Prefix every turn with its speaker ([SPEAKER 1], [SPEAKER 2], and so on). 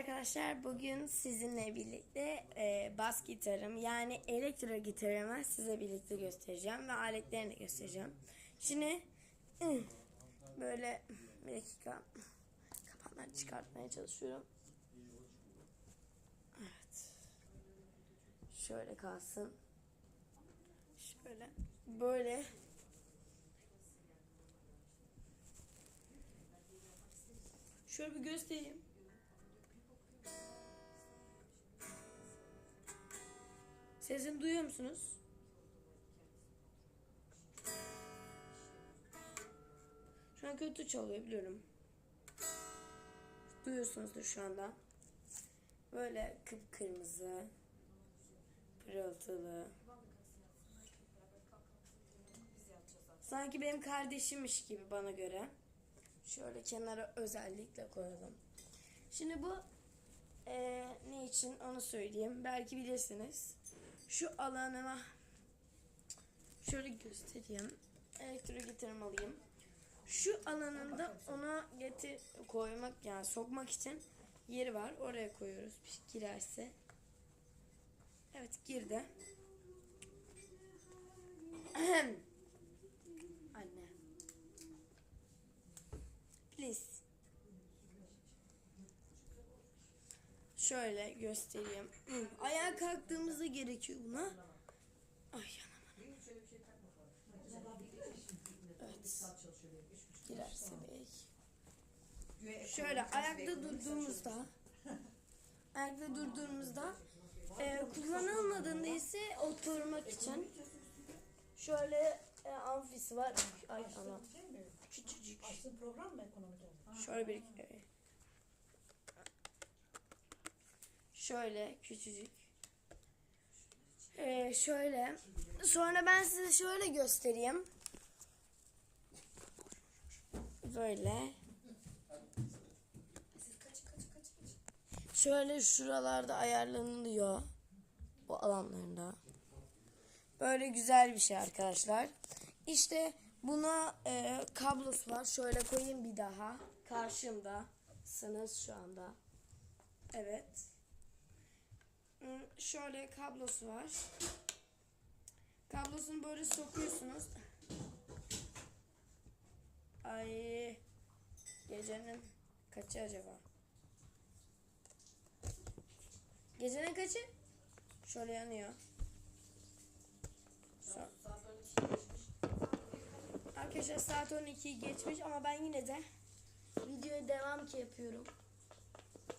[SPEAKER 1] arkadaşlar. Bugün sizinle birlikte e, bas gitarım yani elektro gitarımı size birlikte göstereceğim ve aletlerini de göstereceğim. Şimdi böyle bir dakika kapağını çıkartmaya çalışıyorum. Evet. Şöyle kalsın. Şöyle. Böyle. Şöyle bir göstereyim. Sesini duyuyor musunuz? Şu an kötü çalıyor biliyorum. Duyuyorsunuzdur şu anda. Böyle kıpkırmızı, pırıltılı. Sanki benim kardeşimmiş gibi bana göre. Şöyle kenara özellikle koyalım. Şimdi bu eee, ne için onu söyleyeyim. Belki bilirsiniz. Şu alanıma şöyle göstereyim. Elektro gitarımı alayım. Şu alanında ona getir koymak yani sokmak için yeri var. Oraya koyuyoruz. Şey girerse. Evet girdi. Ahem. Şöyle göstereyim. Hı, Ayağa kalktığımızda gerekiyor buna. Ay yanım. Evet. Girerse belki. Şöyle ayakta durduğumuzda ayakta durduğumuzda e, kullanılmadığında ise oturmak için şöyle e, amfisi var. Ay ana. Küçücük. Şöyle bir e, şöyle küçücük. Ee, şöyle. Sonra ben size şöyle göstereyim. Böyle. Şöyle şuralarda ayarlanılıyor. Bu alanlarında. Böyle güzel bir şey arkadaşlar. İşte buna e, kablosu var. Şöyle koyayım bir daha. Karşımdasınız şu anda. Evet. Şöyle kablosu var. Kablosunu böyle sokuyorsunuz. Ay gecenin kaçı acaba? Gecenin kaçı? Şöyle yanıyor. Sonra- Arkadaşlar saat 12 geçmiş ama ben yine de videoya devam ki yapıyorum.